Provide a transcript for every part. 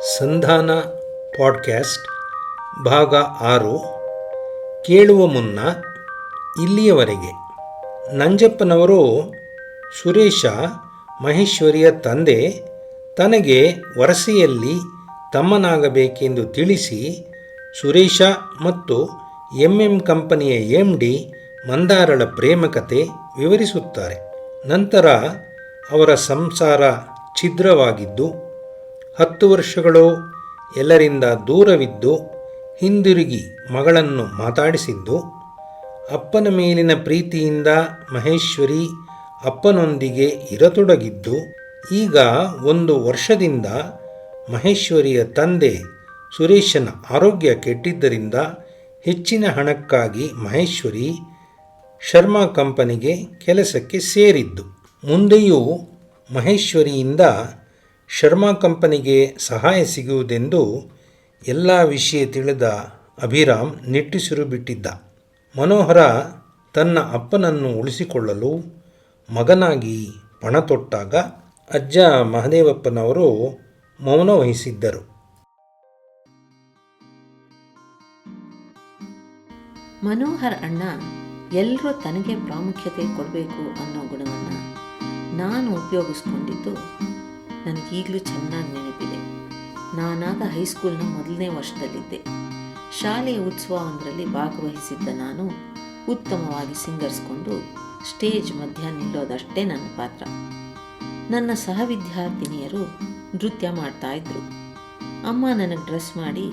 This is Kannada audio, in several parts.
ಸಂಧಾನ ಪಾಡ್ಕ್ಯಾಸ್ಟ್, ಭಾಗ ಆರು, ಕೇಳುವ ಮುನ್ನ ಇಲ್ಲಿಯವರೆಗೆ. ನಂಜಪ್ಪನವರು ಸುರೇಶ, ಮಹೇಶ್ವರಿಯ ತಂದೆ, ತನಗೆ ವರಸೆಯಲ್ಲಿ ತಮ್ಮನಾಗಬೇಕೆಂದು ತಿಳಿಸಿ ಸುರೇಶ ಮತ್ತು ಎಂ ಎಂ ಕಂಪನಿಯ ಎಂ ಡಿ ಮಂದಾರಳ ಪ್ರೇಮಕತೆ ವಿವರಿಸುತ್ತಾರೆ. ನಂತರ ಅವರ ಸಂಸಾರ ಛಿದ್ರವಾಗಿದ್ದು ಹತ್ತು ವರ್ಷಗಳು ಎಲ್ಲರಿಂದ ದೂರವಿದ್ದು ಹಿಂದಿರುಗಿ ಮಗಳನ್ನು ಮಾತಾಡಿಸಿದ್ದು, ಅಪ್ಪನ ಮೇಲಿನ ಪ್ರೀತಿಯಿಂದ ಮಹೇಶ್ವರಿ ಅಪ್ಪನೊಂದಿಗೆ ಇರತೊಡಗಿದ್ದು, ಈಗ ಒಂದು ವರ್ಷದಿಂದ ಮಹೇಶ್ವರಿಯ ತಂದೆ ಸುರೇಶನ ಆರೋಗ್ಯ ಕೆಟ್ಟಿದ್ದರಿಂದ ಹೆಚ್ಚಿನ ಹಣಕ್ಕಾಗಿ ಮಹೇಶ್ವರಿ ಶರ್ಮಾ ಕಂಪನಿಗೆ ಕೆಲಸಕ್ಕೆ ಸೇರಿದ್ದು. ಮುಂದೆಯೂ ಮಹೇಶ್ವರಿಯಿಂದ ಶರ್ಮಾ ಕಂಪನಿಗೆ ಸಹಾಯ ಸಿಗುವುದೆಂದು ಎಲ್ಲ ವಿಷಯ ತಿಳಿದ ಅಭಿರಾಮ್ ನಿಟ್ಟುಸಿರು ಬಿಟ್ಟಿದ್ದ. ಮನೋಹರ ತನ್ನ ಅಪ್ಪನನ್ನು ಉಳಿಸಿಕೊಳ್ಳಲು ಮಗನಾಗಿ ಪಣ ತೊಟ್ಟಾಗ ಅಜ್ಜ ಮಹದೇವಪ್ಪನವರು ಮೌನ ವಹಿಸಿದ್ದರು. ಮನೋಹರ್ ಅಣ್ಣ, ಎಲ್ಲರೂ ತನಗೆ ಪ್ರಾಮುಖ್ಯತೆ ಕೊಡಬೇಕು ಅನ್ನೋ ಗುಣವನ್ನು ನಾನು ಉಪಯೋಗಿಸ್ಕೊಂಡಿದ್ದು ನನಗೀಗಲೂ ಚೆನ್ನಾಗಿ ನೆನಪಿದೆ. ನಾನಾಗ ಹೈಸ್ಕೂಲ್ನ ಮೊದಲನೇ ವರ್ಷದಲ್ಲಿದ್ದೆ. ಶಾಲೆಯ ಉತ್ಸವ ಒಂದರಲ್ಲಿ ಭಾಗವಹಿಸಿದ್ದ ನಾನು ಉತ್ತಮವಾಗಿ ಸಿಂಗರ್ಸ್ಕೊಂಡು ಸ್ಟೇಜ್ ಮಧ್ಯ ನಿಲ್ಲೋದಷ್ಟೇ ನನ್ನ ಪಾತ್ರ. ನನ್ನ ಸಹವಿದ್ಯಾರ್ಥಿನಿಯರು ನೃತ್ಯ ಮಾಡ್ತಾ ಇದ್ರು. ಅಮ್ಮ ನನಗೆ ಡ್ರೆಸ್ ಮಾಡಿ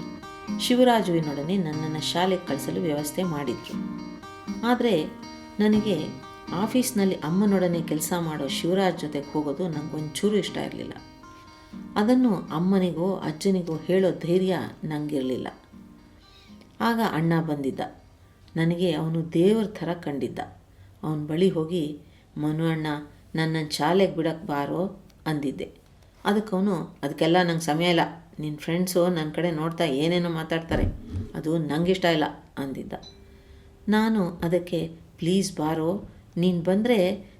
ಶಿವರಾಜುವಿನೊಡನೆ ನನ್ನನ್ನು ಶಾಲೆಗೆ ಕಳಿಸಲು ವ್ಯವಸ್ಥೆ ಮಾಡಿದ್ರು. ಆದರೆ ನನಗೆ ಆಫೀಸ್ನಲ್ಲಿ ಅಮ್ಮನೊಡನೆ ಕೆಲಸ ಮಾಡೋ ಶಿವರಾಜ್ ಜೊತೆಗೆ ಹೋಗೋದು ನನಗೊಂಚೂರು ಇಷ್ಟ ಇರಲಿಲ್ಲ. ಅದನ್ನು ಅಮ್ಮನಿಗೋ, ಅಜ್ಜನಿಗೋ ಹೇಳೋ ಧೈರ್ಯ ನನಗಿರಲಿಲ್ಲ ಆಗ ಅಣ್ಣ ಬಂದಿದ್ದ. ನನಗೆ ಅವನು ದೇವ್ರ ಥರ ಕಂಡಿದ್ದ. ಅವನ ಬಳಿ ಹೋಗಿ, ಮನು ಅಣ್ಣ ನನ್ನ ಶಾಲೆಗೆ ಬಿಡಕ್ಕೆ ಬಾರೋ ಅಂದಿದ್ದೆ. ಅದಕ್ಕವನು ಅದಕ್ಕೆಲ್ಲ ನಂಗೆ ಸಮಯ ಇಲ್ಲ. ನಿನ್ನ ಫ್ರೆಂಡ್ಸು ನನ್ನ ಕಡೆ ನೋಡ್ತಾ ಏನೇನೋ ಮಾತಾಡ್ತಾರೆ. ಅದು ನನಗಿಷ್ಟ ಇಲ್ಲ ಅಂದಿದ್ದ. ನಾನು ಅದಕ್ಕೆ, ಪ್ಲೀಸ್ ಬಾರೋ ನೀನು ಬಂದರೆ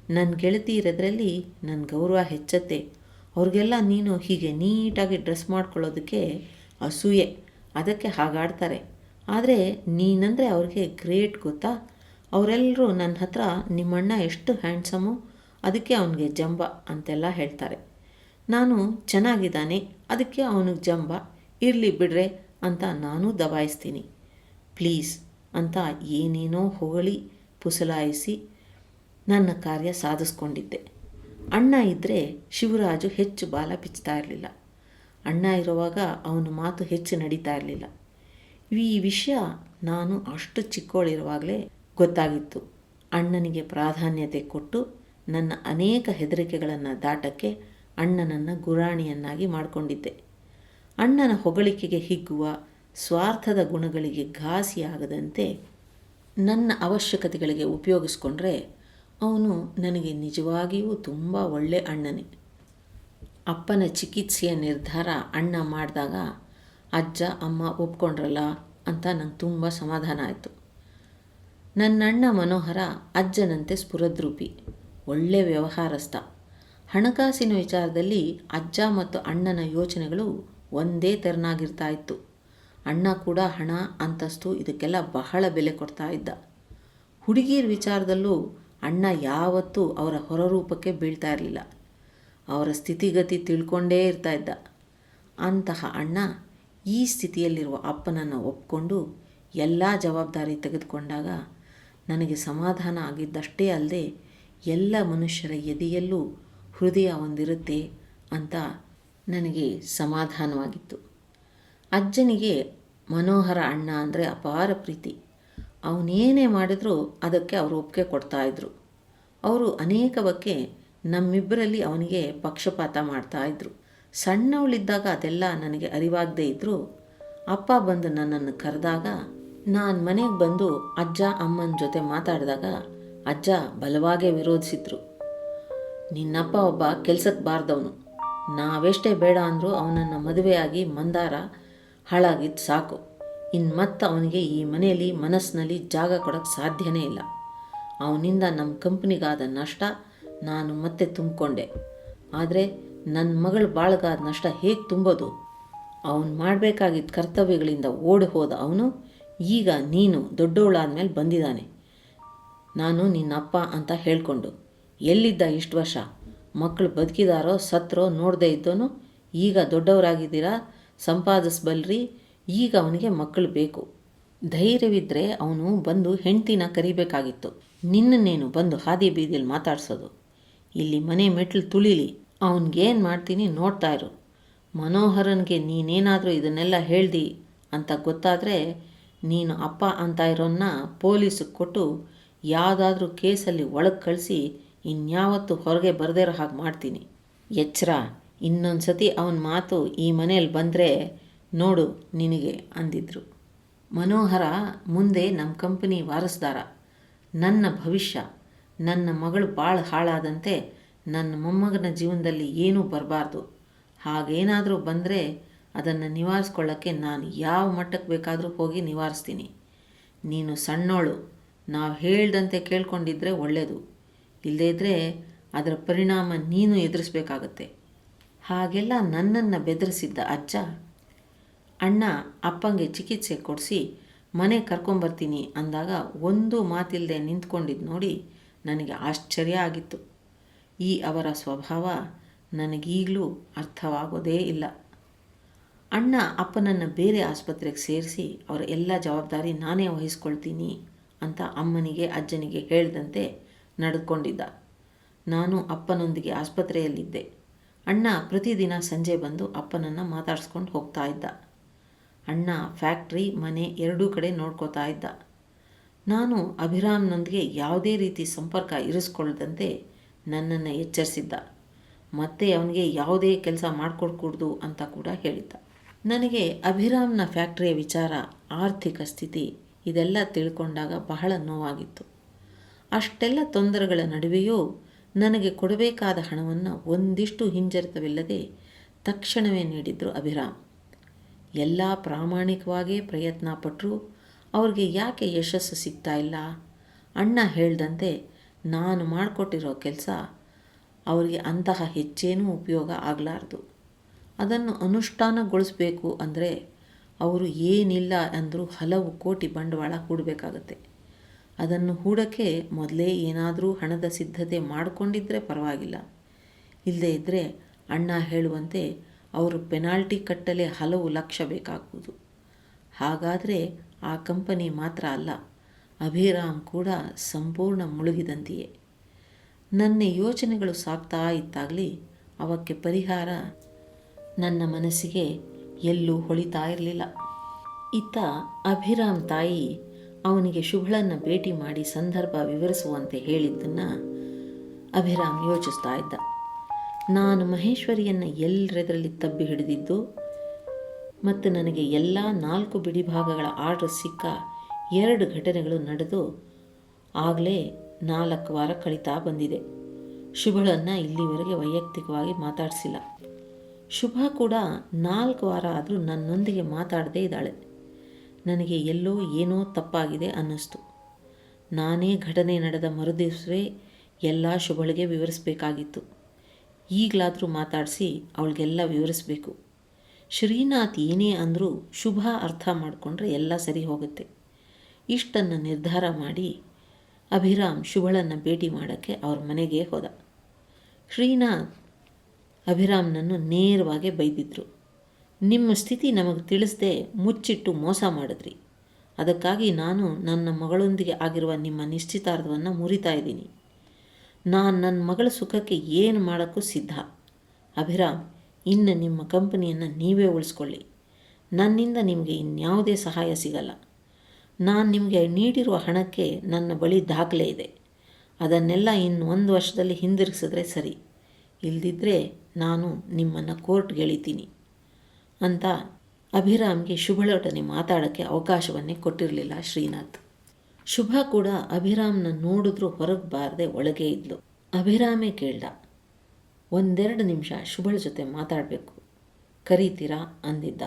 ನನ್ನ ಗೆಳತಿ ಇರೋದ್ರಲ್ಲಿ ನನ್ನ ಗೌರವ ಹೆಚ್ಚತ್ತೆ. ಅವ್ರಿಗೆಲ್ಲ ನೀನು ಹೀಗೆ ನೀಟಾಗಿ ಡ್ರೆಸ್ ಮಾಡ್ಕೊಳ್ಳೋದಕ್ಕೆ ಅಸೂಯೆ. ಅದಕ್ಕೆ ಹಾಗಾಡ್ತಾರೆ. ಆದರೆ ನೀನಂದರೆ ಅವ್ರಿಗೆ ಗ್ರೇಟ್ ಗೊತ್ತಾ? ಅವರೆಲ್ಲರೂ ನನ್ನ ಹತ್ರ ನಿಮ್ಮಣ್ಣ ಎಷ್ಟು ಹ್ಯಾಂಡ್ಸಮು, ಅದಕ್ಕೆ ಅವನಿಗೆ ಜಂಬ ಅಂತೆಲ್ಲ ಹೇಳ್ತಾರೆ. ನಾನು ಚೆನ್ನಾಗಿದ್ದಾನೆ, ಅದಕ್ಕೆ ಅವನಿಗೆ ಜಂಬ. ಇರಲಿ ಬಿಡ್ರೆ ಅಂತ ನಾನು ದಬಾಯಿಸ್ತೀನಿ. ಪ್ಲೀಸ್ ಅಂತ ಏನೇನೋ ಹೊಗಳಿ ಪುಸಲಾಯಿಸಿ ನನ್ನ ಕಾರ್ಯ ಸಾಧಿಸ್ಕೊಂಡಿದ್ದೆ. ಅಣ್ಣ ಇದ್ದರೆ ಶಿವರಾಜು ಹೆಚ್ಚು ಬಾಲ ಬಿಚ್ತಾ ಇರಲಿಲ್ಲ. ಅಣ್ಣ ಇರುವಾಗ ಅವನ ಮಾತು ಹೆಚ್ಚು ನಡೀತಾ ಇರಲಿಲ್ಲ. ಈ ವಿಷಯ ನಾನು ಅಷ್ಟು ಚಿಕ್ಕವಳಿರುವಾಗಲೇ ಗೊತ್ತಾಗಿತ್ತು. ಅಣ್ಣನಿಗೆ ಪ್ರಾಧಾನ್ಯತೆ ಕೊಟ್ಟು ನನ್ನ ಅನೇಕ ಹೆದರಿಕೆಗಳನ್ನು ದಾಟಕ್ಕೆ ಅಣ್ಣನನ್ನು ಗುರಾಣಿಯನ್ನಾಗಿ ಮಾಡಿಕೊಂಡಿದ್ದೆ. ಅಣ್ಣನ ಹೊಗಳಿಕೆಗೆ ಹಿಗ್ಗುವ, ಸ್ವಾರ್ಥದ ಗುಣಗಳಿಗೆ ಘಾಸಿಯಾಗದಂತೆ ನನ್ನ ಅವಶ್ಯಕತೆಗಳಿಗೆ ಉಪಯೋಗಿಸ್ಕೊಂಡ್ರೆ ಅವನು ನನಗೆ ನಿಜವಾಗಿಯೂ ತುಂಬ ಒಳ್ಳೆ ಅಣ್ಣನೇ. ಅಪ್ಪನ ಚಿಕಿತ್ಸೆಯ ನಿರ್ಧಾರ ಅಣ್ಣ ಮಾಡಿದಾಗ ಅಜ್ಜ, ಅಮ್ಮ ಒಪ್ಕೊಂಡ್ರಲ್ಲ ಅಂತ ನಂಗೆ ತುಂಬ ಸಮಾಧಾನ ಆಯಿತು. ನನ್ನಣ್ಣ ಮನೋಹರ ಅಜ್ಜನಂತೆ ಸ್ಫುರದ್ರೂಪಿ, ಒಳ್ಳೆ ವ್ಯವಹಾರಸ್ಥ. ಹಣಕಾಸಿನ ವಿಚಾರದಲ್ಲಿ ಅಜ್ಜ ಮತ್ತು ಅಣ್ಣನ ಯೋಚನೆಗಳು ಒಂದೇ ತೆರನಾಗಿರ್ತಾ ಇತ್ತು. ಅಣ್ಣ ಕೂಡ ಹಣ, ಅಂತಸ್ತು ಇದಕ್ಕೆಲ್ಲ ಬಹಳ ಬೆಲೆ ಕೊಡ್ತಾ ಇದ್ದ. ಹುಡುಗಿಯರ ವಿಚಾರದಲ್ಲೂ ಅಣ್ಣ ಯಾವತ್ತೂ ಅವರ ಹೊರರೂಪಕ್ಕೆ ಬೀಳ್ತಾ ಇರಲಿಲ್ಲ. ಅವರ ಸ್ಥಿತಿಗತಿ ತಿಳ್ಕೊಂಡೇ ಇರ್ತಾ ಇದ್ದ. ಅಂತಹ ಅಣ್ಣ ಈ ಸ್ಥಿತಿಯಲ್ಲಿರುವ ಅಪ್ಪನನ್ನು ಒಪ್ಕೊಂಡು ಎಲ್ಲ ಜವಾಬ್ದಾರಿ ತೆಗೆದುಕೊಂಡಾಗ ನನಗೆ ಸಮಾಧಾನ ಆಗಿದ್ದಷ್ಟೇ ಅಲ್ಲದೆ ಎಲ್ಲ ಮನುಷ್ಯರ ಎದೆಯಲ್ಲೂ ಹೃದಯ ಒಂದಿರುತ್ತೆ ಅಂತ ನನಗೆ ಸಮಾಧಾನವಾಗಿತ್ತು. ಅಜ್ಜನಿಗೆ ಮನೋಹರ ಅಣ್ಣ ಅಂದರೆ ಅಪಾರ ಪ್ರೀತಿ. ಅವನೇನೇ ಮಾಡಿದರೂ ಅದಕ್ಕೆ ಅವರು ಒಪ್ಪಿಗೆ ಕೊಡ್ತಾಯಿದ್ರು ಅವರು ಅನೇಕ ಬಗ್ಗೆ ನಮ್ಮಿಬ್ಬರಲ್ಲಿ ಅವನಿಗೆ ಪಕ್ಷಪಾತ ಮಾಡ್ತಾಯಿದ್ರು ಸಣ್ಣವಳಿದ್ದಾಗ ಅದೆಲ್ಲ ನನಗೆ ಅರಿವಾಗದೇ ಇದ್ದರು ಅಪ್ಪ ಬಂದು ನನ್ನನ್ನು ಕರೆದಾಗ ನಾನು ಮನೆಗೆ ಬಂದು ಅಜ್ಜ, ಅಮ್ಮನ ಜೊತೆ ಮಾತಾಡಿದಾಗ ಅಜ್ಜ ಬಲವಾಗೇ ವಿರೋಧಿಸಿದ್ರು. ನಿನ್ನಪ್ಪ ಒಬ್ಬ ಕೆಲ್ಸಕ್ಕೆ ಬಾರ್ದವನು. ನಾವೆಷ್ಟೇ ಬೇಡ ಅಂದರೂ ಅವನನ್ನು ಮದುವೆಯಾಗಿ ಮಂದಾರ ಹಾಳಾಗಿದ್ದು ಸಾಕು. ಇನ್ನು ಮತ್ತೆ ಅವನಿಗೆ ಈ ಮನೆಯಲ್ಲಿ ಮನಸ್ಸಿನಲ್ಲಿ ಜಾಗ ಕೊಡೋಕ್ಕೆ ಸಾಧ್ಯನೇ ಇಲ್ಲ. ಅವನಿಂದ ನಮ್ಮ ಕಂಪ್ನಿಗಾದ ನಷ್ಟ ನಾನು ಮತ್ತೆ ತುಂಬಿಕೊಂಡೆ. ಆದರೆ ನನ್ನ ಮಗಳು ಬಾಳ್ಗಾದ ನಷ್ಟ ಹೇಗೆ ತುಂಬೋದು? ಅವನು ಮಾಡಬೇಕಾಗಿದ್ದ ಕರ್ತವ್ಯಗಳಿಂದ ಓಡಿ ಹೋದ ಅವನು, ಈಗ ನೀನು ದೊಡ್ಡವಳಾದ ಮೇಲೆ ಬಂದಿದ್ದಾನೆ ನಾನು ನಿನ್ನಪ್ಪ ಅಂತ ಹೇಳಿಕೊಂಡು, ಎಲ್ಲಿದ್ದ ಇಷ್ಟು ವರ್ಷ? ಮಕ್ಕಳು ಬದುಕಿದಾರೋ ಸತ್ರೋ ನೋಡದೇ ಇದ್ದೋನು, ಈಗ ದೊಡ್ಡವರಾಗಿದ್ದೀರಾ? ಸಂಪಾದಿಸ್ಬಲ್ರಿ ಈಗ ಅವನಿಗೆ ಮಕ್ಕಳು ಬೇಕು. ಧೈರ್ಯವಿದ್ದರೆ ಅವನು ಬಂದು ಹೆಂಡ್ತಿನ ಕರಿಬೇಕಾಗಿತ್ತು. ನಿನ್ನನ್ನೇನು ಬಂದು ಹಾದಿ ಬೀದಿಯಲ್ಲಿ ಮಾತಾಡ್ಸೋದು? ಇಲ್ಲಿ ಮನೆ ಮೆಟ್ಲು ತುಳಿಲಿ. ಅವನಿಗೇನು ಮಾಡ್ತೀನಿ ನೋಡ್ತಾ ಇರು. ಮನೋಹರನ್ಗೆ ನೀನೇನಾದರೂ ಇದನ್ನೆಲ್ಲ ಹೇಳ್ದಿ ಅಂತ ಗೊತ್ತಾದರೆ ನೀನು ಅಪ್ಪ ಅಂತ ಇರೋನ್ನ ಪೊಲೀಸಿಗೆ ಕೊಟ್ಟು ಯಾವುದಾದ್ರೂ ಕೇಸಲ್ಲಿ ಒಳಗೆ ಕಳಿಸಿ ಇನ್ಯಾವತ್ತೂ ಹೊರಗೆ ಬರದೇ ಇರೋ ಹಾಗೆ ಮಾಡ್ತೀನಿ. ಎಚ್ಚರ ಇನ್ನೊಂದು ಸತಿ ಅವನ ಮಾತು ಈ ಮನೇಲಿ ಬಂದರೆ ನೋಡು ನಿನಗೆ ಅಂದಿದ್ರು. ಮನೋಹರ ಮುಂದೆ ನಮ್ಮ ಕಂಪನಿ ವಾರಸ್ದಾರ. ನನ್ನ ಭವಿಷ್ಯ, ನನ್ನ ಮಗಳು ಭಾಳ ಹಾಳಾದಂತೆ ನನ್ನ ಮೊಮ್ಮಗನ ಜೀವನದಲ್ಲಿ ಏನೂ ಬರಬಾರ್ದು. ಹಾಗೇನಾದರೂ ಬಂದರೆ ಅದನ್ನು ನಿವಾರಿಸ್ಕೊಳ್ಳೋಕ್ಕೆ ನಾನು ಯಾವ ಮಟ್ಟಕ್ಕೆ ಬೇಕಾದರೂ ಹೋಗಿ ನಿವಾರಿಸ್ತೀನಿ. ನೀನು ಸಣ್ಣೋಳು, ನಾವು ಹೇಳ್ದಂತೆ ಕೇಳ್ಕೊಂಡಿದ್ರೆ ಒಳ್ಳೆಯದು ಇಲ್ಲದೇ ಇದ್ದರೆ ಅದರ ಪರಿಣಾಮ ನೀನು ಎದುರಿಸ್ಬೇಕಾಗತ್ತೆ. ಹಾಗೆಲ್ಲ ನನ್ನನ್ನು ಬೆದರಿಸಿದ್ದ ಅಜ್ಜ ಅಣ್ಣ ಅಪ್ಪಂಗೆ ಚಿಕಿತ್ಸೆ ಕೊಡಿಸಿ ಮನೆ ಕರ್ಕೊಂಬರ್ತೀನಿ ಅಂದಾಗ ಒಂದು ಮಾತಿಲ್ಲದೆ ನಿಂತ್ಕೊಂಡಿದ್ದು ನೋಡಿ ನನಗೆ ಆಶ್ಚರ್ಯ ಆಗಿತ್ತು. ಈ ಅವರ ಸ್ವಭಾವ ನನಗೀಗಲೂ ಅರ್ಥವಾಗೋದೇ ಇಲ್ಲ. ಅಣ್ಣ ಅಪ್ಪನನ್ನು ಬೇರೆ ಆಸ್ಪತ್ರೆಗೆ ಸೇರಿಸಿ ಅವರ ಎಲ್ಲ ಜವಾಬ್ದಾರಿ ನಾನೇ ವಹಿಸ್ಕೊಳ್ತೀನಿ ಅಂತ ಅಮ್ಮನಿಗೆ, ಅಜ್ಜನಿಗೆ ಹೇಳಿದಂತೆ ನಡೆದುಕೊಂಡಿದ್ದ ನಾನು ಅಪ್ಪನೊಂದಿಗೆ ಆಸ್ಪತ್ರೆಯಲ್ಲಿದ್ದೆ. ಅಣ್ಣ ಪ್ರತಿದಿನ ಸಂಜೆ ಬಂದು ಅಪ್ಪನನ್ನು ಮಾತಾಡಿಸ್ಕೊಂಡು ಹೋಗ್ತಾ ಇದ್ದ. ಅಣ್ಣ, ಫ್ಯಾಕ್ಟ್ರಿ, ಮನೆ ಎರಡೂ ಕಡೆ ನೋಡ್ಕೋತಾ ಇದ್ದ. ನಾನು ಅಭಿರಾಮ್ನೊಂದಿಗೆ ಯಾವುದೇ ರೀತಿ ಸಂಪರ್ಕ ಇರಿಸ್ಕೊಳ್ಳದಂತೆ ನನ್ನನ್ನು ಎಚ್ಚರಿಸಿದ್ದ. ಮತ್ತೆ ಅವನಿಗೆ ಯಾವುದೇ ಕೆಲಸ ಮಾಡಿಕೊಡ್ಕೂಡ್ದು ಅಂತ ಕೂಡ ಹೇಳಿದ್ದ. ನನಗೆ ಅಭಿರಾಮ್ನ ಫ್ಯಾಕ್ಟ್ರಿಯ ವಿಚಾರ, ಆರ್ಥಿಕ ಸ್ಥಿತಿ ಇದೆಲ್ಲ ತಿಳ್ಕೊಂಡಾಗ ಬಹಳ ನೋವಾಗಿತ್ತು. ಅಷ್ಟೆಲ್ಲ ತೊಂದರೆಗಳ ನಡುವೆಯೂ ನನಗೆ ಕೊಡಬೇಕಾದ ಹಣವನ್ನು ಒಂದಿಷ್ಟು ಹಿಂಜರಿತವಿಲ್ಲದೆ ತಕ್ಷಣವೇ ನೀಡಿದ್ರು ಅಭಿರಾಮ್. ಎಲ್ಲ ಪ್ರಾಮಾಣಿಕವಾಗೇ ಪ್ರಯತ್ನ ಪಟ್ಟರು ಅವ್ರಿಗೆ ಯಾಕೆ ಯಶಸ್ಸು ಸಿಗ್ತಾ ಇಲ್ಲ? ಅಣ್ಣ ಹೇಳ್ದಂತೆ, ನಾನು ಮಾಡಿಕೊಟ್ಟಿರೋ ಕೆಲಸ ಅವರಿಗೆ ಅಂತಹ ಹೆಚ್ಚೇನೂ ಉಪಯೋಗ ಆಗಲಾರ್ದು. ಅದನ್ನು ಅನುಷ್ಠಾನಗೊಳಿಸಬೇಕು ಅಂದರೆ ಅವರು ಏನಿಲ್ಲ ಅಂದರೂ ಹಲವು ಕೋಟಿ ಬಂಡವಾಳ ಹೂಡಬೇಕಾಗತ್ತೆ. ಅದನ್ನು ಹೂಡೋಕ್ಕೆ ಮೊದಲೇ ಏನಾದರೂ ಹಣದ ಸಿದ್ಧತೆ ಮಾಡಿಕೊಂಡಿದ್ದರೆ ಪರವಾಗಿಲ್ಲ. ಇಲ್ಲದೇ ಇದ್ದರೆ ಅಣ್ಣ ಹೇಳುವಂತೆ ಅವರು ಪೆನಾಲ್ಟಿ ಕಟ್ಟಲೇ ಹಲವು ಲಕ್ಷ ಬೇಕಾಗುವುದು. ಹಾಗಾದರೆ ಆ ಕಂಪನಿ ಮಾತ್ರ ಅಲ್ಲ, ಅಭಿರಾಮ್ ಕೂಡ ಸಂಪೂರ್ಣ ಮುಳುಗಿದಂತೆಯೇ. ನನ್ನ ಯೋಚನೆಗಳು ಸಾಗ್ತಾ ಇತ್ತಾಗಲಿ ಅವಕ್ಕೆ ಪರಿಹಾರ ನನ್ನ ಮನಸ್ಸಿಗೆ ಎಲ್ಲೂ ಹೊಳಿತಾ ಇರಲಿಲ್ಲ. ಇತ್ತ ಅಭಿರಾಮ್ ತಾಯಿ ಅವನಿಗೆ ಶುಭಳನ್ನು ಭೇಟಿ ಮಾಡಿ ಸಂದರ್ಭ ವಿವರಿಸುವಂತೆ ಹೇಳಿದ್ದನ್ನು ಅಭಿರಾಮ್ ಯೋಚಿಸ್ತಾ ಇದ್ದ. ನಾನು ಮಹೇಶ್ವರಿಯನ್ನು ಎಲ್ಲರದರಲ್ಲಿ ತಬ್ಬಿ ಹಿಡಿದಿದ್ದು ಮತ್ತು ನನಗೆ ಎಲ್ಲ ನಾಲ್ಕು ಬಿಡಿಭಾಗಗಳ ಆರ್ಡರ್ ಸಿಕ್ಕ ಎರಡು ಘಟನೆಗಳು ನಡೆದು ಆಗಲೇ ನಾಲ್ಕು ವಾರ ಕಳೀತಾ ಬಂದಿದೆ. ಶುಭಳನ್ನು ಇಲ್ಲಿವರೆಗೆ ವೈಯಕ್ತಿಕವಾಗಿ ಮಾತಾಡಿಸಿಲ್ಲ. ಶುಭ ಕೂಡ ನಾಲ್ಕು ವಾರ ಆದರೂ ನನ್ನೊಂದಿಗೆ ಮಾತಾಡದೇ ಇದ್ದಾಳೆ. ನನಗೆ ಎಲ್ಲೋ ಏನೋ ತಪ್ಪಾಗಿದೆ ಅನ್ನಿಸ್ತು. ನಾನೇ ಘಟನೆ ನಡೆದ ಮರುದಿವಸವೇ ಎಲ್ಲ ಶುಭಳಿಗೆ ವಿವರಿಸಬೇಕಾಗಿತ್ತು. ಈಗಲಾದರೂ ಮಾತಾಡಿಸಿ ಅವಳಿಗೆಲ್ಲ ವಿವರಿಸಬೇಕು. ಶ್ರೀನಾಥ್ ಏನೇ ಅಂದರೂ ಶುಭ ಅರ್ಥ ಮಾಡಿಕೊಂಡ್ರೆ ಎಲ್ಲ ಸರಿ ಹೋಗುತ್ತೆ. ಇಷ್ಟನ್ನು ನಿರ್ಧಾರ ಮಾಡಿ ಅಭಿರಾಮ್ ಶುಭಳನ್ನು ಭೇಟಿ ಮಾಡೋಕ್ಕೆ ಅವ್ರ ಮನೆಗೆ ಹೋದ. ಶ್ರೀನಾಥ್ ಅಭಿರಾಮ್ನನ್ನು ನೇರವಾಗಿ ಬೈದಿದ್ರು. ನಿಮ್ಮ ಸ್ಥಿತಿ ನಮಗೆ ತಿಳಿಸದೆ ಮುಚ್ಚಿಟ್ಟು ಮೋಸ ಮಾಡಿದ್ರಿ. ಅದಕ್ಕಾಗಿ ನಾನು ನನ್ನ ಮಗಳೊಂದಿಗೆ ಆಗಿರುವ ನಿಮ್ಮ ನಿಶ್ಚಿತಾರ್ಥವನ್ನು ಮುರಿತಾ ಇದ್ದೀನಿ. ನಾನು ನನ್ನ ಮಗಳ ಸುಖಕ್ಕೆ ಏನು ಮಾಡೋಕ್ಕೂ ಸಿದ್ಧ. ಅಭಿರಾಮ್, ಇನ್ನು ನಿಮ್ಮ ಕಂಪನಿಯನ್ನು ನೀವೇ ಉಳಿಸ್ಕೊಳ್ಳಿ. ನನ್ನಿಂದ ನಿಮಗೆ ಇನ್ಯಾವುದೇ ಸಹಾಯ ಸಿಗಲ್ಲ. ನಾನು ನಿಮಗೆ ನೀಡಿರುವ ಹಣಕ್ಕೆ ನನ್ನ ಬಳಿ ದಾಖಲೆ ಇದೆ. ಅದನ್ನೆಲ್ಲ ಇನ್ನು ಒಂದು ವರ್ಷದಲ್ಲಿ ಹಿಂದಿರುಗಿಸಿದ್ರೆ ಸರಿ. ಇಲ್ದಿದ್ದರೆ ನಾನು ನಿಮ್ಮನ್ನು ಕೋರ್ಟ್ಗೆ ಎಳಿತೀನಿ ಅಂತ ಅಭಿರಾಮ್ಗೆ ಶುಭಲೋಟನೆ ಮಾತಾಡೋಕ್ಕೆ ಅವಕಾಶವನ್ನೇ ಕೊಟ್ಟಿರಲಿಲ್ಲ ಶ್ರೀನಾಥ್. ಶುಭ ಕೂಡ ಅಭಿರಾಮ್ನ ನೋಡಿದ್ರೂ ಹೊರಗೆ ಬಾರದೆ ಒಳಗೆ ಇದ್ಲು. ಅಭಿರಾಮೇ ಕೇಳ್ದ, ಒಂದೆರಡು ನಿಮಿಷ ಶುಭಳ ಜೊತೆ ಮಾತಾಡಬೇಕು, ಕರೀತೀರಾ? ಅಂದಿದ್ದ.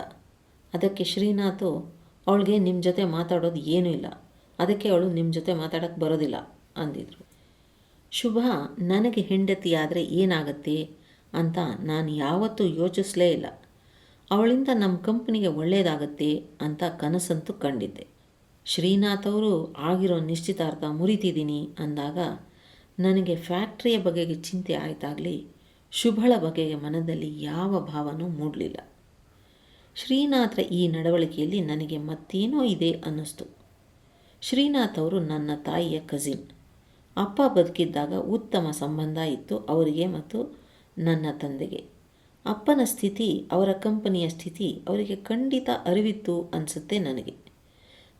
ಅದಕ್ಕೆ ಶ್ರೀನಾಥು, ಅವಳಿಗೆ ನಿಮ್ಮ ಜೊತೆ ಮಾತಾಡೋದು ಏನೂ ಇಲ್ಲ. ಅದಕ್ಕೆ ಅವಳು ನಿಮ್ಮ ಜೊತೆ ಮಾತಾಡೋಕ್ಕೆ ಬರೋದಿಲ್ಲ. ಅಂದಿದ್ರು. ಶುಭ, ನನಗೆ ಹೆಂಡತಿಯಾದರೆ ಏನಾಗತ್ತೆ? ಅಂತ ನಾನು ಯಾವತ್ತೂ ಯೋಚಿಸಲೇ ಇಲ್ಲ. ಅವಳಿಂದ ನಮ್ಮ ಕಂಪ್ನಿಗೆ ಒಳ್ಳೆಯದಾಗತ್ತೆ ಅಂತ ಕನಸಂತೂ ಕಂಡಿದ್ದೆ. ಶ್ರೀನಾಥ್ ಅವರು ಆಗಿರೋ ನಿಶ್ಚಿತಾರ್ಥ ಮುರಿತಿದ್ದೀನಿ ಅಂದಾಗ, ನನಗೆ ಫ್ಯಾಕ್ಟ್ರಿಯ ಬಗೆಗೆ ಚಿಂತೆ ಆಯ್ತಾಗಲಿ, ಶುಭಳ ಬಗೆಗೆ ಮನದಲ್ಲಿ ಯಾವ ಭಾವನೂ ಮೂಡಲಿಲ್ಲ. ಶ್ರೀನಾಥರ ಈ ನಡವಳಿಕೆಯಲ್ಲಿ ನನಗೆ ಮತ್ತೇನೋ ಇದೆ ಅನ್ನಿಸ್ತು. ಶ್ರೀನಾಥ್ ಅವರು ನನ್ನ ತಾಯಿಯ ಕಸಿನ್ ಅಪ್ಪ ಬದುಕಿದ್ದಾಗ ಉತ್ತಮ ಸಂಬಂಧ ಇತ್ತು ಅವರಿಗೆ ಮತ್ತು ನನ್ನ ತಂದೆಗೆ. ಅಪ್ಪನ ಸ್ಥಿತಿ, ಅವರ ಕಂಪನಿಯ ಸ್ಥಿತಿ ಅವರಿಗೆ ಖಂಡಿತ ಅರಿವಿತ್ತು ಅನಿಸುತ್ತೆ ನನಗೆ.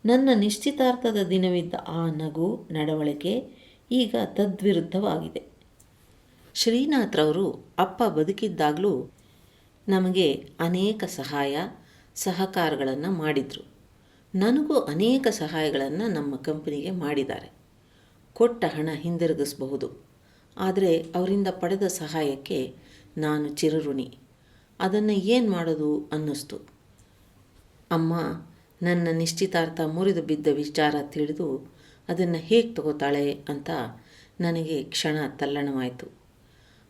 ನನ್ನ ನಿಶ್ಚಿತಾರ್ಥದ ದಿನವಿದ್ದ ಆ ನಗು ನಡವಳಿಕೆ ಈಗ ತದ್ವಿರುದ್ಧವಾಗಿದೆ. ಶ್ರೀನಾಥ್ರವರು ಅಪ್ಪ ಬದುಕಿದ್ದಾಗಲೂ ನಮಗೆ ಅನೇಕ ಸಹಾಯ, ಸಹಕಾರಗಳನ್ನು ಮಾಡಿದರು. ನನಗೂ ಅನೇಕ ಸಹಾಯಗಳನ್ನು ನಮ್ಮ ಕಂಪನಿಗೆ ಮಾಡಿದ್ದಾರೆ. ಕೊಟ್ಟ ಹಣ ಹಿಂದಿರುಗಿಸಬಹುದು. ಆದರೆ ಅವರಿಂದ ಪಡೆದ ಸಹಾಯಕ್ಕೆ ನಾನು ಚಿರಋಣಿ. ಅದನ್ನು ಏನು ಮಾಡೋದು ಅನ್ನಿಸ್ತು. ಅಮ್ಮ ನನ್ನ ನಿಶ್ಚಿತಾರ್ಥ ಮುರಿದು ಬಿದ್ದ ವಿಚಾರ ತಿಳಿದು ಅದನ್ನು ಹೇಗೆ ತಗೋತಾಳೆ ಅಂತ ನನಗೆ ಕ್ಷಣ ತಲ್ಲಣವಾಯಿತು.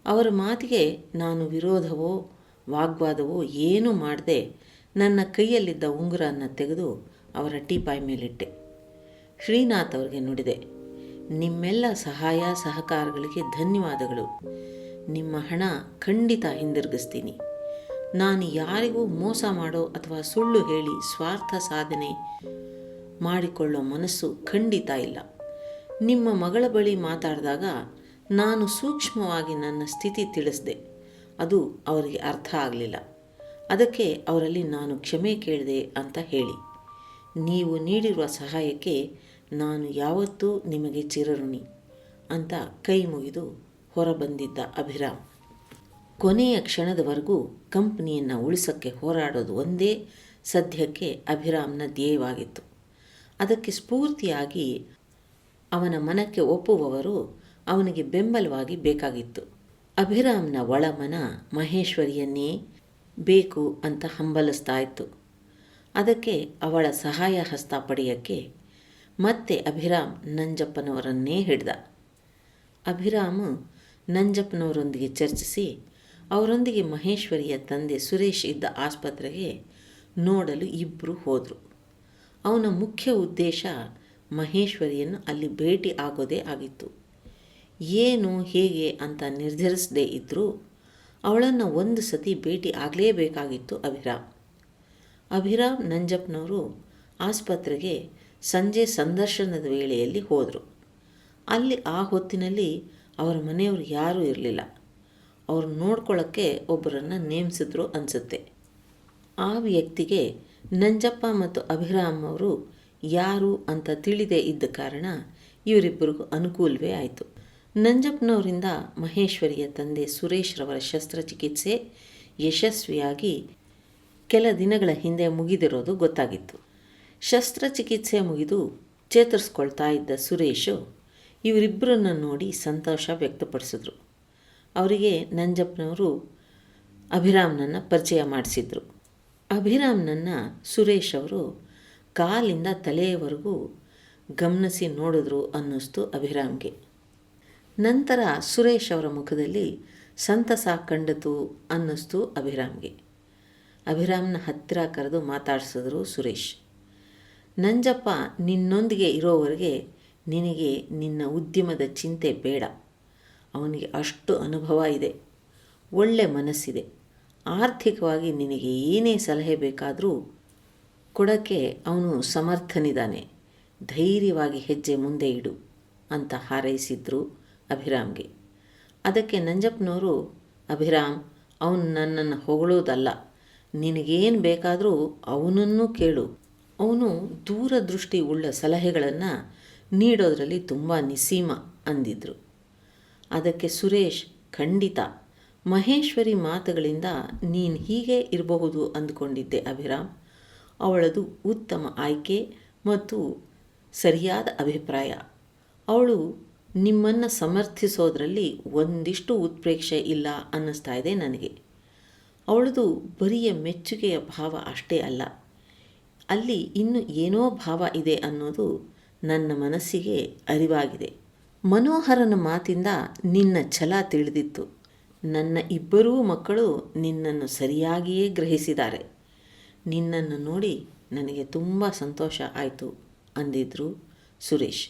ಅವರ ಮಾತಿಗೆ ನಾನು ವಿರೋಧವೋ, ವಾಗ್ವಾದವೋ ಏನೂ ಮಾಡದೆ ನನ್ನ ಕೈಯಲ್ಲಿದ್ದ ಉಂಗುರನ್ನು ತೆಗೆದು ಅವರ ಟೀಪಾಯಿ ಮೇಲಿಟ್ಟೆ. ಶ್ರೀನಾಥ್ ಅವರಿಗೆ ನುಡಿದೆ, ನಿಮ್ಮೆಲ್ಲ ಸಹಾಯ, ಸಹಕಾರಗಳಿಗೆ ಧನ್ಯವಾದಗಳು. ನಿಮ್ಮ ಹಣ ಖಂಡಿತ ಹಿಂದಿರುಗಿಸ್ತೀನಿ. ನಾನು ಯಾರಿಗೂ ಮೋಸ ಮಾಡೋ ಅಥವಾ ಸುಳ್ಳು ಹೇಳಿ ಸ್ವಾರ್ಥ ಸಾಧನೆ ಮಾಡಿಕೊಳ್ಳೋ ಮನಸ್ಸು ಖಂಡಿತ ಇಲ್ಲ. ನಿಮ್ಮ ಮಗಳ ಬಳಿ ಮಾತಾಡಿದಾಗ ನಾನು ಸೂಕ್ಷ್ಮವಾಗಿ ನನ್ನ ಸ್ಥಿತಿ ತಿಳಿಸಿದೆ. ಅದು ಅವರಿಗೆ ಅರ್ಥ ಆಗಲಿಲ್ಲ. ಅದಕ್ಕೆ ಅವರಲ್ಲಿ ನಾನು ಕ್ಷಮೆ ಕೇಳಿದೆ ಅಂತ ಹೇಳಿ. ನೀವು ನೀಡಿರುವ ಸಹಾಯಕ್ಕೆ ನಾನು ಯಾವತ್ತೂ ನಿಮಗೆ ಚಿರಋಣಿ ಅಂತ ಕೈ ಮುಗಿದು ಹೊರಬಂದಿದ್ದ ಅಭಿರಾಮ್. ಕೊನೆಯ ಕ್ಷಣದವರೆಗೂ ಕಂಪ್ನಿಯನ್ನು ಉಳಿಸೋಕ್ಕೆ ಹೋರಾಡೋದು ಒಂದೇ ಸದ್ಯಕ್ಕೆ ಅಭಿರಾಮ್ನ ಧ್ಯೇಯವಾಗಿತ್ತು. ಅದಕ್ಕೆ ಸ್ಫೂರ್ತಿಯಾಗಿ ಅವನ ಮನಕ್ಕೆ ಒಪ್ಪುವವರು ಅವನಿಗೆ ಬೆಂಬಲವಾಗಿ ಬೇಕಾಗಿತ್ತು. ಅಭಿರಾಮ್ನ ಒಳಮನ ಮಹೇಶ್ವರಿಯನ್ನೇ ಬೇಕು ಅಂತ ಹಂಬಲಿಸ್ತಾ ಇತ್ತು ಅದಕ್ಕೆ ಅವಳ ಸಹಾಯ ಹಸ್ತ ಪಡೆಯೋಕ್ಕೆ ಮತ್ತೆ ಅಭಿರಾಮ್ ನಂಜಪ್ಪನವರನ್ನೇ ಹಿಡ್ದ. ಅಭಿರಾಮ್ ನಂಜಪ್ಪನವರೊಂದಿಗೆ ಚರ್ಚಿಸಿ ಅವರೊಂದಿಗೆ ಮಹೇಶ್ವರಿಯ ತಂದೆ ಸುರೇಶ್ ಇದ್ದ ಆಸ್ಪತ್ರೆಗೆ ನೋಡಲು ಇಬ್ಬರು ಹೋದರು. ಅವನ ಮುಖ್ಯ ಉದ್ದೇಶ ಮಹೇಶ್ವರಿಯನ್ನು ಅಲ್ಲಿ ಭೇಟಿ ಆಗೋದೇ ಆಗಿತ್ತು. ಏನು, ಹೇಗೆ ಅಂತ ನಿರ್ಧರಿಸದೇ ಇದ್ದರೂ ಅವಳನ್ನು ಒಂದು ಸತಿ ಭೇಟಿ ಆಗಲೇಬೇಕಾಗಿತ್ತು ಅಭಿರಾಮ್. ಅಭಿರಾಮ್ ನಂಜಪ್ಪನವರು ಆಸ್ಪತ್ರೆಗೆ ಸಂಜೆ ಸಂದರ್ಶನದ ವೇಳೆಯಲ್ಲಿ ಹೋದರು. ಅಲ್ಲಿ ಆ ಹೊತ್ತಿನಲ್ಲಿ ಅವರ ಮನೆಯವರು ಯಾರೂ ಇರಲಿಲ್ಲ. ಅವ್ರು ನೋಡ್ಕೊಳ್ಳೋಕ್ಕೆ ಒಬ್ಬರನ್ನು ನೇಮಿಸಿದ್ರು ಅನಿಸುತ್ತೆ. ಆ ವ್ಯಕ್ತಿಗೆ ನಂಜಪ್ಪ ಮತ್ತು ಅಭಿರಾಮ್ ಅವರು ಯಾರು ಅಂತ ತಿಳಿದೇ ಇದ್ದ ಕಾರಣ ಇವರಿಬ್ಬರಿಗೂ ಅನುಕೂಲವೇ ಆಯಿತು. ನಂಜಪ್ಪನವರಿಂದ ಮಹೇಶ್ವರಿಯ ತಂದೆ ಸುರೇಶ್ರವರ ಶಸ್ತ್ರಚಿಕಿತ್ಸೆ ಯಶಸ್ವಿಯಾಗಿ ಕೆಲ ದಿನಗಳ ಹಿಂದೆ ಮುಗಿದಿರೋದು ಗೊತ್ತಾಗಿತ್ತು. ಶಸ್ತ್ರಚಿಕಿತ್ಸೆ ಮುಗಿದು ಚೇತರಿಸ್ಕೊಳ್ತಾ ಇದ್ದ ಸುರೇಶು ಇವರಿಬ್ಬರನ್ನು ನೋಡಿ ಸಂತೋಷ ವ್ಯಕ್ತಪಡಿಸಿದ್ರು. ಅವರಿಗೆ ನಂಜಪ್ಪನವರು ಅಭಿರಾಮ್ನನ್ನು ಪರಿಚಯ ಮಾಡಿಸಿದ್ರು. ಅಭಿರಾಮ್ನನ್ನು ಸುರೇಶ್ ಅವರು ಕಾಲಿಂದ ತಲೆಯವರೆಗೂ ಗಮನಿಸಿ ನೋಡಿದ್ರು ಅನ್ನಿಸ್ತು ಅಭಿರಾಮ್ಗೆ. ನಂತರ ಸುರೇಶ್ ಅವರ ಮುಖದಲ್ಲಿ ಸಂತಸ ಕಂಡಿತು ಅನ್ನಿಸ್ತು ಅಭಿರಾಮ್ಗೆ. ಅಭಿರಾಮ್ನ ಹತ್ತಿರ ಕರೆದು ಮಾತಾಡಿಸಿದ್ರು ಸುರೇಶ್. ನಂಜಪ್ಪ, ನಿನ್ನೊಂದಿಗೆ ಇರೋವರೆಗೆ ನಿನಗೆ ನಿನ್ನ ಉದ್ಯಮದ ಚಿಂತೆ ಬೇಡ. ಅವನಿಗೆ ಅಷ್ಟು ಅನುಭವ ಇದೆ. ಒಳ್ಳೆ ಮನಸ್ಸಿದೆ. ಆರ್ಥಿಕವಾಗಿ ನಿನಗೆ ಏನೇ ಸಲಹೆ ಬೇಕಾದರೂ ಕೊಡೋಕ್ಕೆ ಅವನು ಸಮರ್ಥನಿದ್ದಾನೆ. ಧೈರ್ಯವಾಗಿ ಹೆಜ್ಜೆ ಮುಂದೆ ಇಡು ಅಂತ ಹಾರೈಸಿದ್ರು ಅಭಿರಾಮ್ಗೆ. ಅದಕ್ಕೆ ನಂಜಪ್ಪನವರು ಅಭಿರಾಮ್, ಅವನು ನನ್ನನ್ನು ಹೊಗಳೋದಲ್ಲ. ನಿನಗೇನು ಬೇಕಾದರೂ ಅವನನ್ನು ಕೇಳು. ಅವನು ದೂರದೃಷ್ಟಿ ಉಳ್ಳ ಸಲಹೆಗಳನ್ನು ನೀಡೋದರಲ್ಲಿ ತುಂಬ ನಿಸೀಮ ಅಂದಿದ್ರು. ಅದಕ್ಕೆ ಸುರೇಶ್, ಖಂಡಿತ. ಮಹೇಶ್ವರಿ ಮಾತುಗಳಿಂದ ನೀನು ಹೀಗೆ ಇರಬಹುದು ಅಂದುಕೊಂಡಿದ್ದೆ ಅಭಿರಾಮ್. ಅವಳದು ಉತ್ತಮ ಆಯ್ಕೆ ಮತ್ತು ಸರಿಯಾದ ಅಭಿಪ್ರಾಯ. ಅವಳು ನಿಮ್ಮನ್ನು ಸಮರ್ಥಿಸೋದ್ರಲ್ಲಿ ಒಂದಿಷ್ಟು ಉತ್ಪ್ರೇಕ್ಷೆ ಇಲ್ಲ ಅನ್ನಿಸ್ತಾ ಇದೆ ನನಗೆ. ಅವಳದು ಬರಿಯ ಮೆಚ್ಚುಗೆಯ ಭಾವ ಅಷ್ಟೇ ಅಲ್ಲ. ಅಲ್ಲಿ ಇನ್ನು ಏನೋ ಭಾವ ಇದೆ ಅನ್ನೋದು ನನ್ನ ಮನಸ್ಸಿಗೆ ಅರಿವಾಗಿದೆ. ಮನೋಹರನ ಮಾತಿಂದ ನಿನ್ನ ಛಲ ತಿಳಿದಿತ್ತು. ನನ್ನ ಇಬ್ಬರೂ ಮಕ್ಕಳು ನಿನ್ನನ್ನು ಸರಿಯಾಗಿಯೇ ಗ್ರಹಿಸಿದ್ದಾರೆ. ನಿನ್ನನ್ನು ನೋಡಿ ನನಗೆ ತುಂಬ ಸಂತೋಷ ಆಯಿತು ಅಂದಿದ್ರು ಸುರೇಶ್.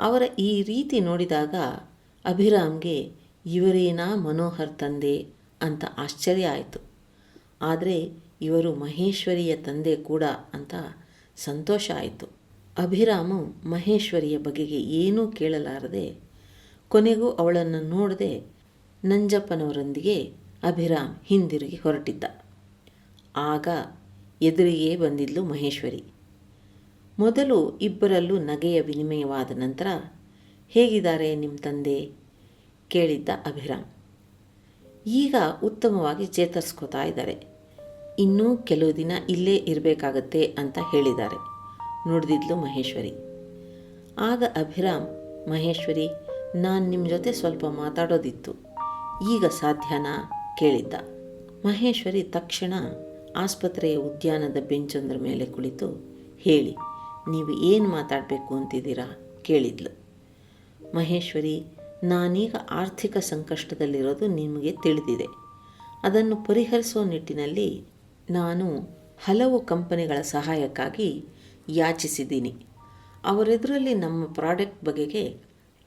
ಅವರ ಈ ರೀತಿ ನೋಡಿದಾಗ ಅಭಿರಾಮ್ಗೆ, ಇವರೇನಾ ಮನೋಹರ್ ತಂದೆ? ಅಂತ ಆಶ್ಚರ್ಯ ಆಯಿತು. ಆದರೆ ಇವರು ಮಹೇಶ್ವರಿಯ ತಂದೆ ಕೂಡ ಅಂತ ಸಂತೋಷ ಆಯಿತು. ಅಭಿರಾಮು ಮಹೇಶ್ವರಿಯ ಬಗೆಗೆ ಏನೂ ಕೇಳಲಾರದೆ ಕೊನೆಗೂ ಅವಳನ್ನು ನೋಡದೆ ನಂಜಪ್ಪನವರೊಂದಿಗೆ ಅಭಿರಾಮ್ ಹಿಂದಿರುಗಿ ಹೊರಟಿದ್ದ. ಆಗ ಎದುರಿಗೆ ಬಂದಿದ್ಲು ಮಹೇಶ್ವರಿ. ಮೊದಲು ಇಬ್ಬರಲ್ಲೂ ನಗೆಯ ವಿನಿಮಯವಾದ ನಂತರ, ಹೇಗಿದ್ದಾರೆ ನಿಮ್ಮ ತಂದೆ? ಕೇಳಿದ್ದ ಅಭಿರಾಮ್. ಈಗ ಉತ್ತಮವಾಗಿ ಚೇತರಿಸ್ಕೋತಾ ಇದ್ದಾರೆ. ಇನ್ನೂ ಕೆಲವು ದಿನ ಇಲ್ಲೇ ಇರಬೇಕಾಗತ್ತೆ ಅಂತ ಹೇಳಿದ್ದಾರೆ. ನುಡಿದಿದ್ಲು ಮಹೇಶ್ವರಿ. ಆಗ ಅಭಿರಾಮ್, ಮಹೇಶ್ವರಿ, ನಾನು ನಿಮ್ಮ ಜೊತೆ ಸ್ವಲ್ಪ ಮಾತಾಡೋದಿತ್ತು. ಈಗ ಸಾಧ್ಯನಾ? ಕೇಳಿದ್ದ. ಮಹೇಶ್ವರಿ ತಕ್ಷಣ ಆಸ್ಪತ್ರೆಯ ಉದ್ಯಾನದ ಬೆಂಚೊಂದರ ಮೇಲೆ ಕುಳಿತು ಹೇಳಿ, ನೀವು ಏನು ಮಾತಾಡಬೇಕು ಅಂತಿದ್ದೀರಾ? ಕೇಳಿದ್ಲು. ಮಹೇಶ್ವರಿ, ನಾನೀಗ ಆರ್ಥಿಕ ಸಂಕಷ್ಟದಲ್ಲಿರೋದು ನಿಮಗೆ ತಿಳಿದಿದೆ. ಅದನ್ನು ಪರಿಹರಿಸೋ ನಿಟ್ಟಿನಲ್ಲಿ ನಾನು ಹಲವು ಕಂಪನಿಗಳ ಸಹಾಯಕ್ಕಾಗಿ ಯಾಚಿಸಿದ್ದೀನಿ. ಅವರೆದುರಲ್ಲಿ ನಮ್ಮ ಪ್ರಾಡಕ್ಟ್ ಬಗೆಗೆ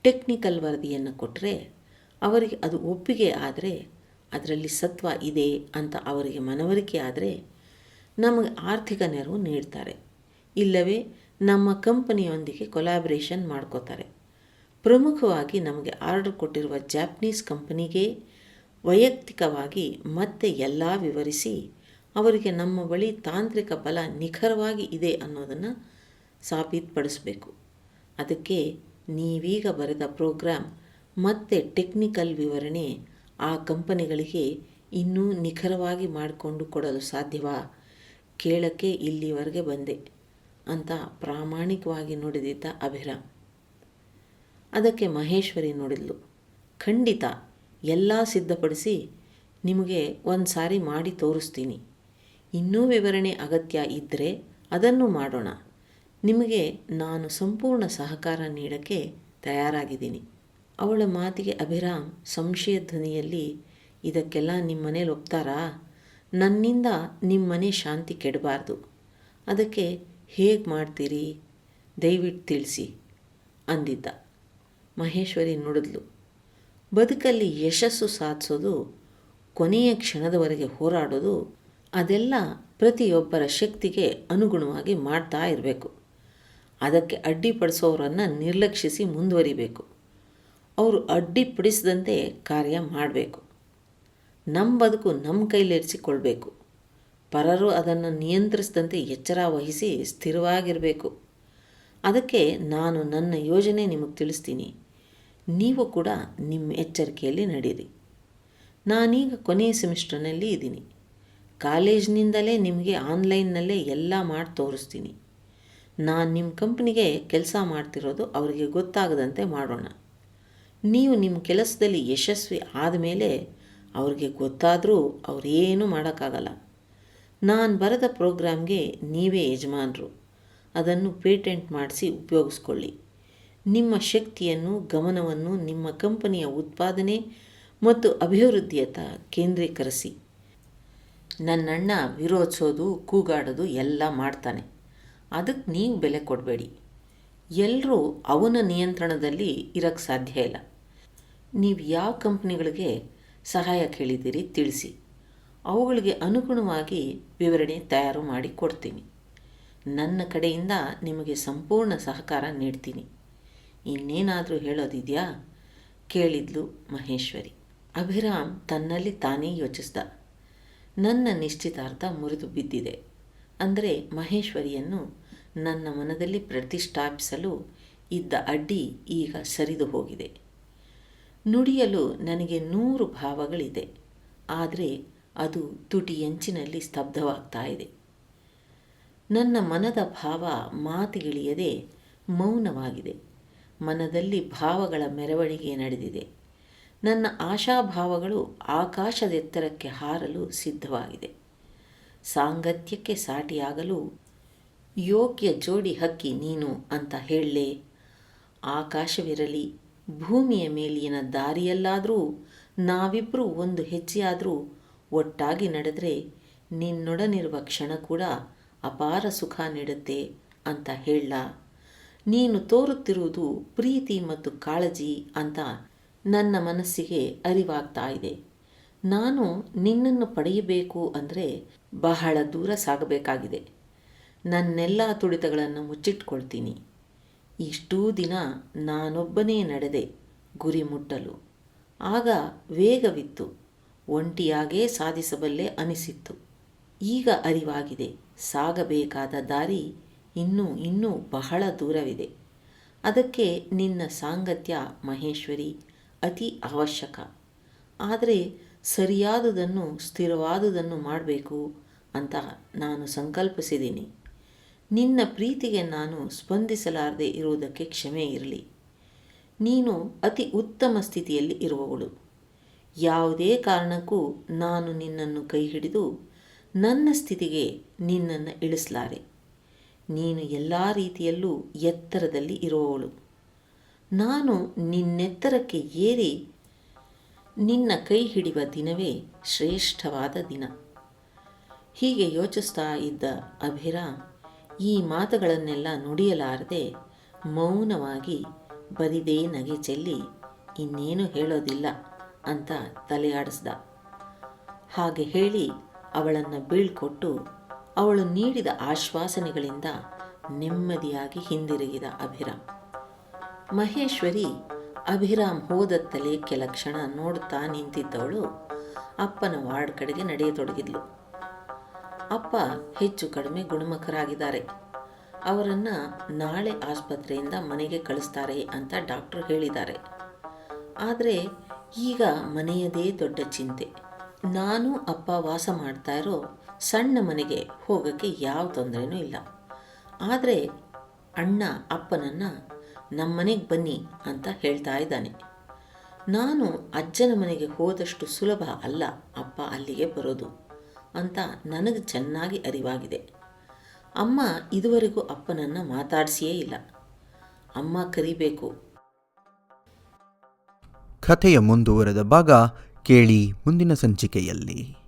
ಟೆಕ್ನಿಕಲ್ ವರದಿಯನ್ನು ಕೊಟ್ಟರೆ ಅವರಿಗೆ ಅದು ಒಪ್ಪಿಗೆ ಆದರೆ ಅದರಲ್ಲಿ ಸತ್ವ ಇದೆ ಅಂತ ಅವರಿಗೆ ಮನವರಿಕೆ ಆದರೆ ನಮಗೆ ಆರ್ಥಿಕ ನೆರವು ನೀಡ್ತಾರೆ. ಇಲ್ಲವೇ ನಮ್ಮ ಕಂಪನಿಯೊಂದಿಗೆ ಕೊಲಾಬ್ರೇಷನ್ ಮಾಡ್ಕೋತಾರೆ. ಪ್ರಮುಖವಾಗಿ ನಮಗೆ ಆರ್ಡರ್ ಕೊಟ್ಟಿರುವ ಜಾಪನೀಸ್ ಕಂಪನಿಗೆ ವೈಯಕ್ತಿಕವಾಗಿ ಮತ್ತೆ ಎಲ್ಲ ವಿವರಿಸಿ ಅವರಿಗೆ ನಮ್ಮ ಬಳಿ ತಾಂತ್ರಿಕ ಬಲ ನಿಖರವಾಗಿ ಇದೆ ಅನ್ನೋದನ್ನು ಸಾಬೀತುಪಡಿಸಬೇಕು. ಅದಕ್ಕೆ ನೀವೀಗ ಬರೆದ ಪ್ರೋಗ್ರಾಮ್ ಮತ್ತು ಟೆಕ್ನಿಕಲ್ ವಿವರಣೆ ಆ ಕಂಪನಿಗಳಿಗೆ ಇನ್ನೂ ನಿಖರವಾಗಿ ಮಾಡಿಕೊಂಡು ಕೊಡಲು ಸಾಧ್ಯವಾ? ಕೇಳಕ್ಕೆ ಇಲ್ಲಿವರೆಗೆ ಬಂದೆ ಅಂತ ಪ್ರಾಮಾಣಿಕವಾಗಿ ನುಡಿದಿದ್ದ ಅಭಿರಾಮ್. ಅದಕ್ಕೆ ಮಹೇಶ್ವರಿ ನೋಡಿದ್ಲು, ಖಂಡಿತ, ಎಲ್ಲ ಸಿದ್ಧಪಡಿಸಿ ನಿಮಗೆ ಒಂದು ಸಾರಿ ಮಾಡಿ ತೋರಿಸ್ತೀನಿ. ಇನ್ನೂ ವಿವರಣೆ ಅಗತ್ಯ ಇದ್ದರೆ ಅದನ್ನು ಮಾಡೋಣ. ನಿಮಗೆ ನಾನು ಸಂಪೂರ್ಣ ಸಹಕಾರ ನೀಡಕ್ಕೆ ತಯಾರಾಗಿದ್ದೀನಿ. ಅವಳ ಮಾತಿಗೆ ಅಭಿರಾಮ್ ಸಂಶಯ ಧ್ವನಿಯಲ್ಲಿ, ಇದಕ್ಕೆಲ್ಲ ನಿಮ್ಮ ಮನೇಲಿ ಒಪ್ತಾರಾ ನನ್ನಿಂದ ನಿಮ್ಮ ಮನೆ ಶಾಂತಿ ಕೆಡಬಾರ್ದು. ಅದಕ್ಕೆ ಹೇಗೆ ಮಾಡ್ತೀರಿ? ದಯವಿಟ್ಟು ತಿಳಿಸಿ, ಅಂದಿದ್ದ. ಮಹೇಶ್ವರಿ ನುಡಿದ್ಲು. ಬದುಕಲ್ಲಿ ಯಶಸ್ಸು ಸಾಧಿಸೋದು ಕೊನೆಯ ಕ್ಷಣದವರೆಗೆ ಹೋರಾಡೋದು ಅದೆಲ್ಲ ಪ್ರತಿಯೊಬ್ಬರ ಶಕ್ತಿಗೆ ಅನುಗುಣವಾಗಿ ಮಾಡ್ತಾ ಇರಬೇಕು. ಅದಕ್ಕೆ ಅಡ್ಡಿಪಡಿಸೋರನ್ನು ನಿರ್ಲಕ್ಷಿಸಿ ಮುಂದುವರಿಬೇಕು. ಅವರು ಅಡ್ಡಿಪಡಿಸದಂತೆ ಕಾರ್ಯ ಮಾಡಬೇಕು. ನಮ್ಮ ಬದುಕು ನಮ್ಮ ಕೈಲಿರಿಸಿಕೊಳ್ಬೇಕು. ಪರರು ಅದನ್ನು ನಿಯಂತ್ರಿಸಿದಂತೆ ಎಚ್ಚರ ವಹಿಸಿ ಸ್ಥಿರವಾಗಿರಬೇಕು. ಅದಕ್ಕೆ ನಾನು ನನ್ನ ಯೋಜನೆ ನಿಮಗೆ ತಿಳಿಸ್ತೀನಿ. ನೀವು ಕೂಡ ನಿಮ್ಮ ಎಚ್ಚರಿಕೆಯಲ್ಲಿ ನಡೀರಿ. ನಾನೀಗ ಕೊನೆಯ ಸೆಮಿಸ್ಟರ್ನಲ್ಲಿ ಇದ್ದೀನಿ. ಕಾಲೇಜ್ನಿಂದಲೇ ನಿಮಗೆ ಆನ್ಲೈನ್ನಲ್ಲೇ ಎಲ್ಲ ಮಾಡಿ ತೋರಿಸ್ತೀನಿ. ನಾನು ನಿಮ್ಮ ಕಂಪ್ನಿಗೆ ಕೆಲಸ ಮಾಡ್ತಿರೋದು ಅವರಿಗೆ ಗೊತ್ತಾಗದಂತೆ ಮಾಡೋಣ. ನೀವು ನಿಮ್ಮ ಕೆಲಸದಲ್ಲಿ ಯಶಸ್ವಿ ಆದಮೇಲೆ ಅವ್ರಿಗೆ ಗೊತ್ತಾದರೂ ಅವರೇನೂ ಮಾಡೋಕ್ಕಾಗಲ್ಲ. ನಾನು ಬರೆದ ಪ್ರೋಗ್ರಾಮ್ಗೆ ನೀವೇ ಯಜಮಾನರು. ಅದನ್ನು ಪೇಟೆಂಟ್ ಮಾಡಿಸಿ ಉಪಯೋಗಿಸ್ಕೊಳ್ಳಿ. ನಿಮ್ಮ ಶಕ್ತಿಯನ್ನು, ಗಮನವನ್ನು ನಿಮ್ಮ ಕಂಪನಿಯ ಉತ್ಪಾದನೆ ಮತ್ತು ಅಭಿವೃದ್ಧಿಯತ್ತ ಕೇಂದ್ರೀಕರಿಸಿ. ನನ್ನಣ್ಣ ವಿರೋಧಿಸೋದು, ಕೂಗಾಡೋದು ಎಲ್ಲ ಮಾಡ್ತಾನೆ. ಅದಕ್ಕೆ ನೀವು ಬೆಲೆ ಕೊಡಬೇಡಿ. ಎಲ್ಲರೂ ಅವನ ನಿಯಂತ್ರಣದಲ್ಲಿ ಇರೋಕ್ಕೆ ಸಾಧ್ಯ ಇಲ್ಲ. ನೀವು ಯಾವ ಕಂಪ್ನಿಗಳಿಗೆ ಸಹಾಯ ಕೇಳಿದ್ದೀರಿ ತಿಳಿಸಿ. ಅವುಗಳಿಗೆ ಅನುಗುಣವಾಗಿ ವಿವರಣೆ ತಯಾರು ಮಾಡಿ ಕೊಡ್ತೀನಿ. ನನ್ನ ಕಡೆಯಿಂದ ನಿಮಗೆ ಸಂಪೂರ್ಣ ಸಹಕಾರ ನೀಡ್ತೀನಿ. ಇನ್ನೇನಾದರೂ ಹೇಳೋದಿದೆಯಾ? ಕೇಳಿದ್ಲು ಮಹೇಶ್ವರಿ. ಅಭಿರಾಮ್ ತನ್ನಲ್ಲಿ ತಾನೇ ಯೋಚಿಸ್ದ. ನನ್ನ ನಿಶ್ಚಿತಾರ್ಥ ಮುರಿದು ಬಿದ್ದಿದೆ. ಅಂದರೆ ಮಹೇಶ್ವರಿಯನ್ನು ನನ್ನ ಮನದಲ್ಲಿ ಪ್ರತಿಷ್ಠಾಪಿಸಲು ಇದ್ದ ಅಡ್ಡಿ ಈಗ ಸರಿದು ಹೋಗಿದೆ. ನುಡಿಯಲು ನನಗೆ ನೂರು ಭಾವಗಳಿದೆ. ಆದರೆ ಅದು ತುಟಿಯಂಚಿನಲ್ಲಿ ಸ್ತಬ್ಧವಾಗ್ತಾ ಇದೆ. ನನ್ನ ಮನದ ಭಾವ ಮಾತಿಗಿಳಿಯದೆ ಮೌನವಾಗಿದೆ. ಮನದಲ್ಲಿ ಭಾವಗಳ ಮೆರವಣಿಗೆ ನಡೆದಿದೆ. ನನ್ನ ಆಶಾಭಾವಗಳು ಆಕಾಶದೆತ್ತರಕ್ಕೆ ಹಾರಲು ಸಿದ್ಧವಾಗಿದೆ. ಸಾಂಗತ್ಯಕ್ಕೆ ಸಾಟಿಯಾಗಲು ಯೋಗ್ಯ ಜೋಡಿ ಹಕ್ಕಿ ನೀನು ಅಂತ ಹೇಳಲೇ ಆಕಾಶವಿರಲಿ, ಭೂಮಿಯ ಮೇಲಿನ ದಾರಿಯಲ್ಲಾದರೂ ನಾವಿಬ್ಬರೂ ಒಂದು ಹೆಜ್ಜೆಯಾದರೂ ಒಟ್ಟಾಗಿ ನಡೆದರೆ ನಿನ್ನೊಡನಿರುವ ಕ್ಷಣ ಕೂಡ ಅಪಾರ ಸುಖ ನೀಡುತ್ತೆ ಅಂತ ಹೇಳ. ನೀನು ತೋರುತ್ತಿರುವುದು ಪ್ರೀತಿ ಮತ್ತು ಕಾಳಜಿ ಅಂತ ನನ್ನ ಮನಸ್ಸಿಗೆ ಅರಿವಾಗ್ತಾ ಇದೆ. ನಾನು ನಿನ್ನನ್ನು ಪಡೆಯಬೇಕು ಅಂದರೆ ಬಹಳ ದೂರ ಸಾಗಬೇಕಾಗಿದೆ. ನನ್ನೆಲ್ಲ ತುಡಿತಗಳನ್ನು ಮುಚ್ಚಿಟ್ಕೊಳ್ತೀನಿ. ಇಷ್ಟೂ ದಿನ ನಾನೊಬ್ಬನೇ ನಡೆದೆ ಗುರಿ ಮುಟ್ಟಲು. ಆಗ ವೇಗವಿತ್ತು. ಒಂಟಿಯಾಗೇ ಸಾಧಿಸಬಲ್ಲೆ ಅನಿಸಿತ್ತು. ಈಗ ಅರಿವಾಗಿದೆ. ಸಾಗಬೇಕಾದ ದಾರಿ ಇನ್ನೂ ಇನ್ನೂ ಬಹಳ ದೂರವಿದೆ. ಅದಕ್ಕೆ ನಿನ್ನ ಸಾಂಗತ್ಯ ಮಹೇಶ್ವರಿ ಅತಿ ಅವಶ್ಯಕ. ಆದರೆ ಸರಿಯಾದುದನ್ನು ಸ್ಥಿರವಾದುದನ್ನು ಮಾಡಬೇಕು ಅಂತ ನಾನು ಸಂಕಲ್ಪಿಸಿದ್ದೀನಿ. ನಿನ್ನ ಪ್ರೀತಿಗೆ ನಾನು ಸ್ಪಂದಿಸಲಾರದೆ ಇರುವುದಕ್ಕೆ ಕ್ಷಮೆ ಇರಲಿ. ನೀನು ಅತಿ ಉತ್ತಮ ಸ್ಥಿತಿಯಲ್ಲಿ ಇರುವವಳು. ಯಾವುದೇ ಕಾರಣಕ್ಕೂ ನಾನು ನಿನ್ನನ್ನು ಕೈ ಹಿಡಿದು ನನ್ನ ಸ್ಥಿತಿಗೆ ನಿನ್ನನ್ನು ಇಳಿಸಲಾರೆ. ನೀನು ಎಲ್ಲ ರೀತಿಯಲ್ಲೂ ಎತ್ತರದಲ್ಲಿ ಇರುವವಳು. ನಾನು ನಿನ್ನೆತ್ತರಕ್ಕೆ ಏರಿ ನಿನ್ನ ಕೈ ಹಿಡಿಯುವ ದಿನವೇ ಶ್ರೇಷ್ಠವಾದ ದಿನ. ಹೀಗೆ ಯೋಚಿಸ್ತಾ ಇದ್ದ ಅಭಿರಾಮ್ ಈ ಮಾತುಗಳನ್ನೆಲ್ಲ ನುಡಿಯಲಾರದೆ ಮೌನವಾಗಿ ಬರಿದೇ ನಗೆ ಚೆಲ್ಲಿ ಇನ್ನೇನು ಹೇಳೋದಿಲ್ಲ ಅಂತ ತಲೆಯಾಡಿಸ್ದ. ಹಾಗೆ ಹೇಳಿ ಅವಳನ್ನು ಬೀಳ್ಕೊಟ್ಟು ಅವಳು ನೀಡಿದ ಆಶ್ವಾಸನೆಗಳಿಂದ ನೆಮ್ಮದಿಯಾಗಿ ಹಿಂದಿರುಗಿದ ಅಭಿರಾಮ್ ಮಹೇಶ್ವರಿ ಅಭಿರಾಮ್ ಹೋದತ್ತಲೇ ಕೆಲ ಕ್ಷಣ ನೋಡ್ತಾ ನಿಂತಿದ್ದವಳು ಅಪ್ಪನ ವಾರ್ಡ್ ಕಡೆಗೆ ನಡೆಯತೊಡಗಿದ್ಲು. ಅಪ್ಪ ಹೆಚ್ಚು ಕಡಿಮೆ ಗುಣಮುಖರಾಗಿದ್ದಾರೆ. ಅವರನ್ನು ನಾಳೆ ಆಸ್ಪತ್ರೆಯಿಂದ ಮನೆಗೆ ಕಳಿಸ್ತಾರೆ ಅಂತ ಡಾಕ್ಟರ್ ಹೇಳಿದ್ದಾರೆ. ಆದರೆ ಈಗ ಮನೆಯದೇ ದೊಡ್ಡ ಚಿಂತೆ. ನಾನು ಅಪ್ಪ ವಾಸ ಮಾಡ್ತಾ ಇರೋ ಸಣ್ಣ ಮನೆಗೆ ಹೋಗೋಕ್ಕೆ ಯಾವ ತೊಂದರೆನೂ ಇಲ್ಲ. ಆದರೆ ಅಣ್ಣ ಅಪ್ಪನನ್ನು ನಮ್ಮನೆಗೆ ಬನ್ನಿ ಅಂತ ಹೇಳ್ತಾ ಇದ್ದಾನೆ. ನಾನು ಅಜ್ಜನ ಮನೆಗೆ ಹೋದಷ್ಟು ಸುಲಭ ಅಲ್ಲ, ಅಪ್ಪ ಅಲ್ಲಿಗೆ ಬರೋದು ಅಂತ ನನಗೆ ಚೆನ್ನಾಗಿ ಅರಿವಾಗಿದೆ. ಅಮ್ಮ ಇದುವರೆಗೂ ಅಪ್ಪನನ್ನು ಮಾತಾಡಿಸಿಯೇ ಇಲ್ಲ. ಅಮ್ಮ ಕರಿಬೇಕು. ಕಥೆಯ ಮುಂದುವರೆದ ಭಾಗ ಕೇಳಿ ಮುಂದಿನ ಸಂಚಿಕೆಯಲ್ಲಿ.